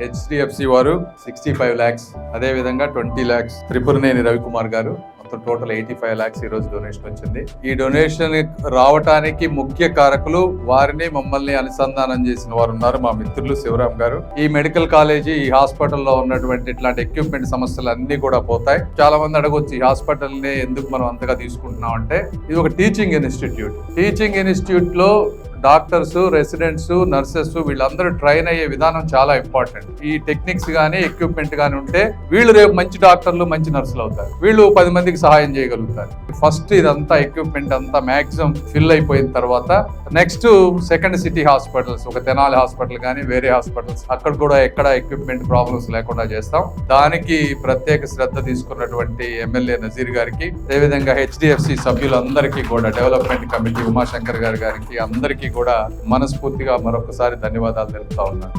HDFC వారు sixty five lakhs అదే విధంగా ట్వంటీ ల్యాక్స్ త్రిపురనేని రవికుమార్ గారు. మొత్తం టోటల్ ఎయిటీ ఫైవ్ ల్యాక్స్ ఈ రోజు డొనేషన్ వచ్చింది. ఈ డొనేషన్ రావటానికి ముఖ్య కారకులు వారిని మమ్మల్ని అనుసంధానం చేసిన వారు ఉన్నారు మా మిత్రులు శివరాం గారు. ఈ మెడికల్ కాలేజీ ఈ హాస్పిటల్లో ఉన్నటువంటి ఇట్లాంటి ఎక్విప్మెంట్ సమస్యలు అన్ని కూడా పోతాయి. చాలా మంది అడగొచ్చు ఈ హాస్పిటల్ని ఎందుకు మనం అంతగా తీసుకుంటున్నాం? అంటే ఇది ఒక టీచింగ్ ఇన్స్టిట్యూట్ టీచింగ్ ఇన్స్టిట్యూట్లో డాక్టర్స్ రెసిడెంట్స్ నర్సెస్ వీళ్ళందరూ ట్రైన్ అయ్యే విధానం చాలా ఇంపార్టెంట్. ఈ టెక్నిక్స్ కానీ ఎక్విప్మెంట్ కానీ ఉంటే వీళ్ళు రేపు మంచి డాక్టర్లు మంచి నర్సులు అవుతారు. వీళ్ళు పది మందికి సహాయం చేయగలుగుతారు. ఫస్ట్ ఇదంతా ఎక్విప్మెంట్ అంతా మ్యాక్సిమం ఫిల్ అయిపోయిన తర్వాత నెక్స్ట్ సెకండ్ సిటీ హాస్పిటల్స్ ఒక తెనాలి హాస్పిటల్ కానీ వేరే హాస్పిటల్స్ అక్కడ కూడా ఎక్కడ ఎక్విప్మెంట్ ప్రాబ్లమ్స్ లేకుండా చేస్తాం. దానికి ప్రత్యేక శ్రద్ధ తీసుకున్నటువంటి ఎమ్మెల్యే నజీర్ గారికి అదేవిధంగా హెచ్డిఎఫ్సి సభ్యులందరికీ కూడా డెవలప్మెంట్ కమిటీ ఉమాశంకర్ గారి గారికి అందరికీ అందరికీ కూడా మనస్ఫూర్తిగా మరొకసారి ధన్యవాదాలు తెలుపుతా ఉన్నాను.